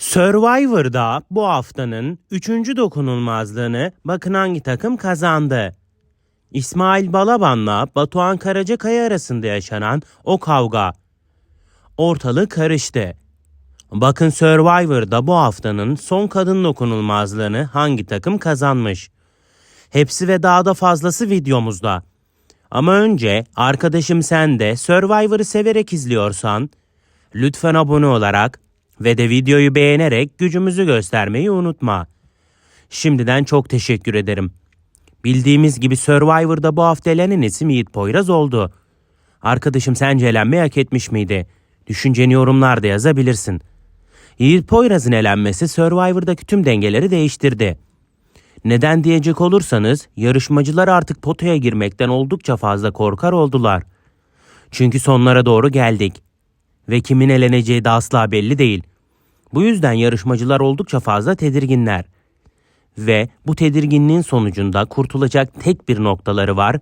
Survivor'da bu haftanın 3. dokunulmazlığını bakın hangi takım kazandı. İsmail Balaban'la Batuhan Karacakaya arasında yaşanan o kavga. Ortalık karıştı. Bakın Survivor'da bu haftanın son kadın dokunulmazlığını hangi takım kazanmış? Hepsi ve daha da fazlası videomuzda. Ama önce arkadaşım sen de Survivor'ı severek izliyorsan lütfen abone olarak ve de videoyu beğenerek gücümüzü göstermeyi unutma. Şimdiden çok teşekkür ederim. Bildiğimiz gibi Survivor'da bu hafta elenen isim Yiğit Poyraz oldu. Arkadaşım sence elenmeyi hak etmiş miydi? Düşünceni yorumlarda yazabilirsin. Yiğit Poyraz'ın elenmesi Survivor'daki tüm dengeleri değiştirdi. Neden diyecek olursanız yarışmacılar artık potaya girmekten oldukça fazla korkar oldular. Çünkü sonlara doğru geldik ve kimin eleneceği de asla belli değil. Bu yüzden yarışmacılar oldukça fazla tedirginler. Ve bu tedirginliğin sonucunda kurtulacak tek bir noktaları var.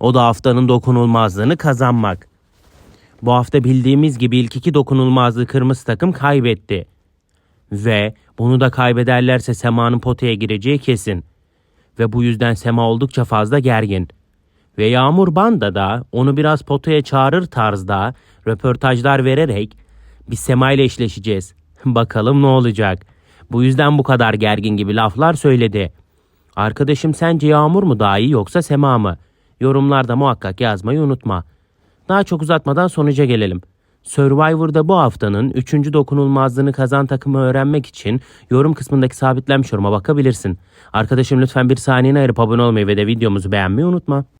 O da haftanın dokunulmazlığını kazanmak. Bu hafta bildiğimiz gibi ilk iki dokunulmazlığı kırmızı takım kaybetti. Ve bunu da kaybederlerse Sema'nın potaya gireceği kesin. Ve bu yüzden Sema oldukça fazla gergin. Ve Yağmur Banda da onu biraz potaya çağırır tarzda röportajlar vererek biz Sema ile eşleşeceğiz. Bakalım ne olacak. Bu yüzden bu kadar gergin gibi laflar söyledi. Arkadaşım sence Yağmur mu daha iyi yoksa Sema mı? Yorumlarda muhakkak yazmayı unutma. Daha çok uzatmadan sonuca gelelim. Survivor'da bu haftanın 3. dokunulmazlığını kazan takımı öğrenmek için yorum kısmındaki sabitlenmiş yoruma bakabilirsin. Arkadaşım lütfen bir saniyeni ayırıp abone olmayı ve de videomuzu beğenmeyi unutma.